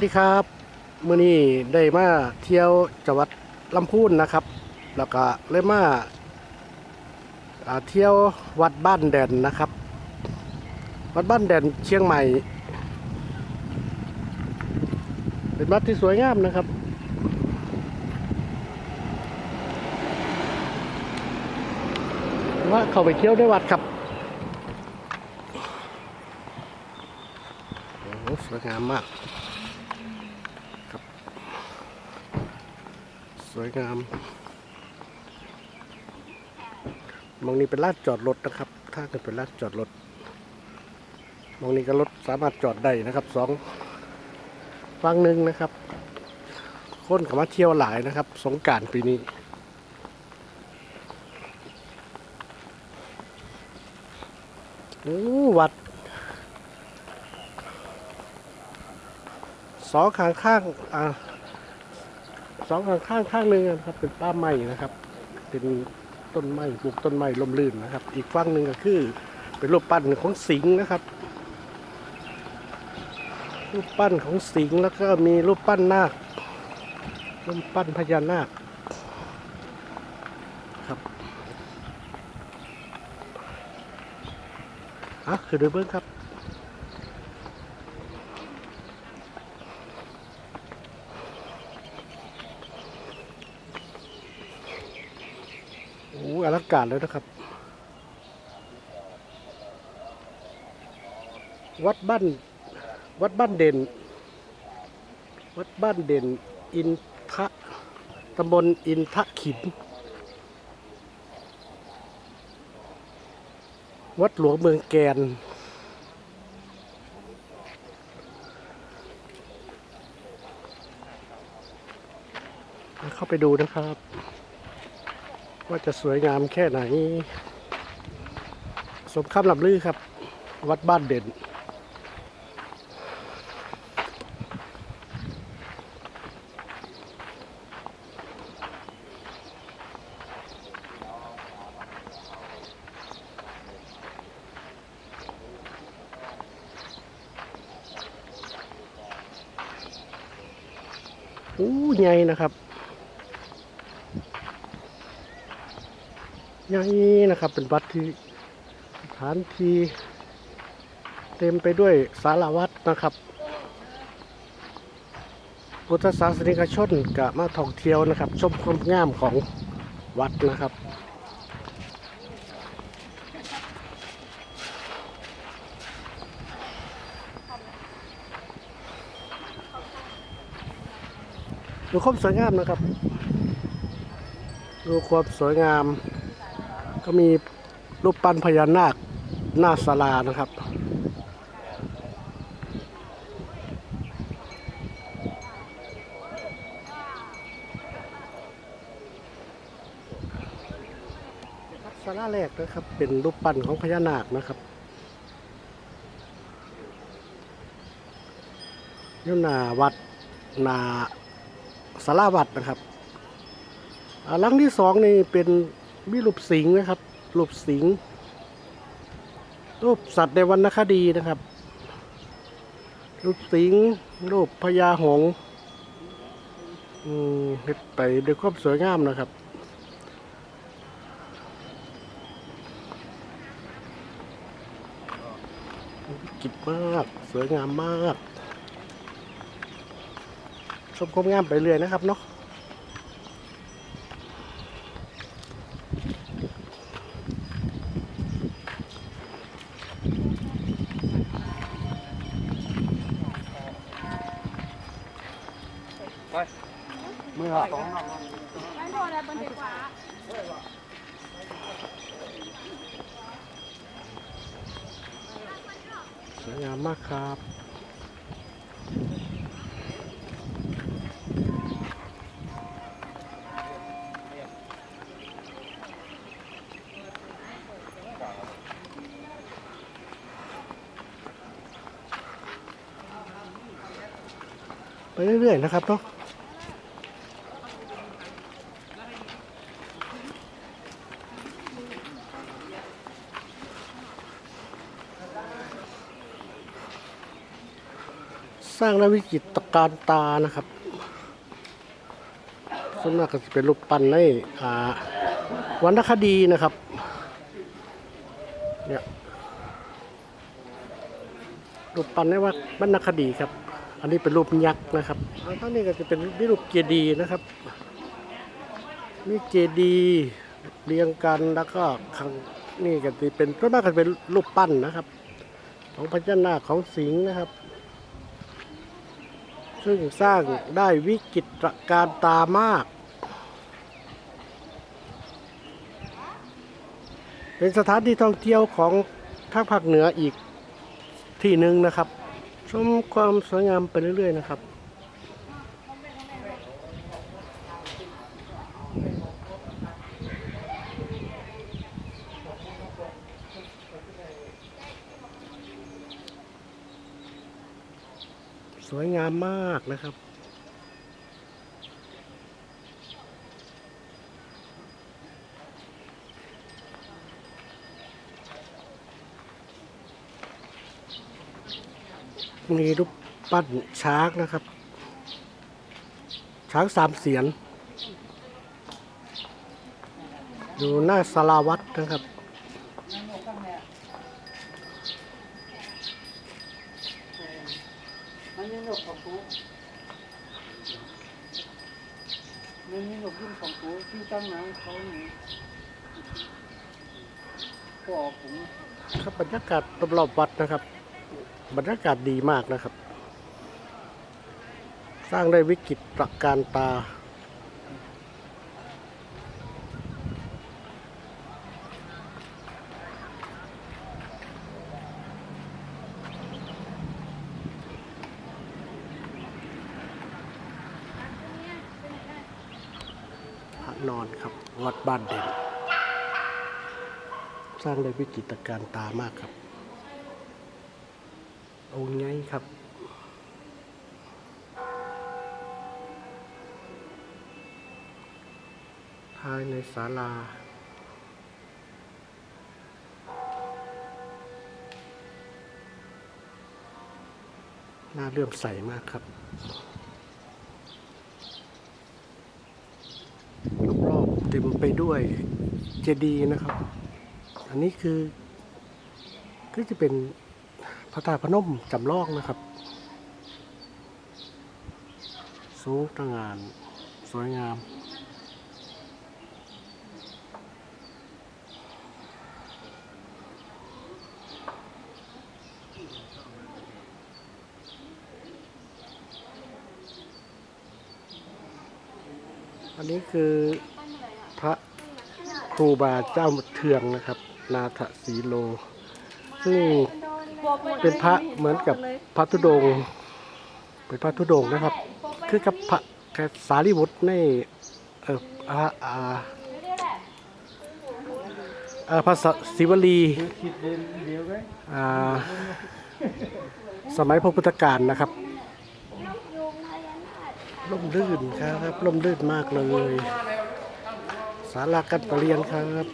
สดีครับมื่อนี้ได้มาเที่ยวจังหวัดลำพูนนะครับ แล้วก็เลยมาเที่ยววัดบ้านแดนนะครับ วัดบ้านแดนเชียงใหม่ เป็นวัดที่สวยงามนะครับ ว่าเขาไปเที่ยวในวัดครับโอ้สวยงามมาก วยงามมองนี้เป็นลานจอดรถนะครับ ถ้าเกิดเป็นลานจอดรถมองนี้ก็รถสามารถจอดได้นะครับสองฝั่งหนึ่งนะครับ คนเขามาเที่ยวหลายนะครับ สงการปีนี้โอ้วัดสองข้างข้างอ่า สองข้างข้างข้างหนึ่งนะครับ เป็นป้าไม้นะครับ เป็นต้นไม้ปลูกต้นไม้ลมลื่นนะครับ อีกฝั่งหนึ่งก็คือ เป็นรูปปั้นของสิงห์นะครับรูปปั้นของสิงห์แล้วก็มีรูปปั้นนาครูปปั้นพญานาคครับอะคือดินเบิ้งครับ อ้อลังการเลยนะครับ วัดบ้านวัดบ้านเด่น วัดบ้านเด่น อินทะตำบลอินทะขินวัดหลวงเมืองแกน เข้าไปดูนะครับ ว่าจะสวยงามแค่ไหน สมคำลำลือครับ วัดบ้านเด่น อู้ใหญ่นะครับ อย่างนี้นะครับ เป็นวัดที่สถานที่เต็มไปด้วยสารวัตรนะครับ พุทธศาสนิกชนกะมาท่องเที่ยวนะครับ ชมความงามของวัดนะครับดูความสวยงามนะครับ ดูความสวยงาม ก็มีรูปปั้นพญานาคหน้าศาลานะครับ ศาลาแรกนะครับ เป็นรูปปั้นของพญานาคนะครับยู่หน้าวัดนาศาลาวัดนะครับอ่าหลังที่สองนี่เป็น มีรูปสิงห์นะครับรูปสิงห์รูปสัตว์ในวรรณคดีนะครับ รูปสิงห์รูปพญาหงส์อืมเฮ็ดไปด้วยความสวยงามนะครับ กิบมาก สวยงามมาก ชมความงามไปเรื่อยนะครับเนาะ มือหสองไม่พอแล้วบนเด็กว่าสวยงามมากครับไปเรื่อยๆนะครับเนาะ สร้างในวิจิตรการตานะครับส่วนมากก็จะเป็นรูปปั้นในวรรณคดีนะครับเนี่ยรูปปั้นในวัดวรรณคดีครับ อันนี้เป็นรูปยักษ์นะครับท่างนี้ก็จะเป็นรูปเจดีย์นะครับมีเจดีย์เรียงกันแล้วก็ข้างนี่ก็จะเป็นส่วนมากก็จะเป็นรูปปั้นนะครับ ของพญานาคของสิงห์นะครับ ซึ่งสร้างได้วิกิตรการตามาก เป็นสถานที่ท่องเที่ยวของทางภาคเหนืออีกที่หนึ่งนะครับ ชมความสวยงามไปเรื่อยๆนะครับามมากนะครับ มีรูปปั้นช้างนะครับ ช้างสามเสียน อยู่หน้าสาราวัดนะครับ มันมีหนกของกูมันมีหนกยุ่งของกู ที่ตั้งน้ำเขาเนีก็ออกผมครับบรรยากาศรอบๆวัดนะครับ บรรยากาศดีมากนะครับ สร้างได้วิกฤตปรการตา นอนครับ วัดบ้านเด่น สร้างได้วิจิตรการตามากครับ องค์ไงครับภายในศาลา น่าเลื่อมใสมากครับ รอบๆ เต็มไปด้วยเจดีย์นะครับ อันนี้คือ ก็จะเป็นพระธาตุพนมจำลองนะครับ สูงตระงานสวยงาม อันนี้คือ พระครูบาเจ้าเทืองนะครับ นาถสีโล ซึ่งเป็นพระเหมือนกับพระธุดงค์เป็นพระธุดงค์นะครับ คือกับพระกับสารีบุตรในเอออ่าอ่าเอ่อพระศิวลีอ่าสมัยพระพุทธกาลนะครับล่มลื่นครับล่มลื่นมากเลย สาราการประเรียนครับ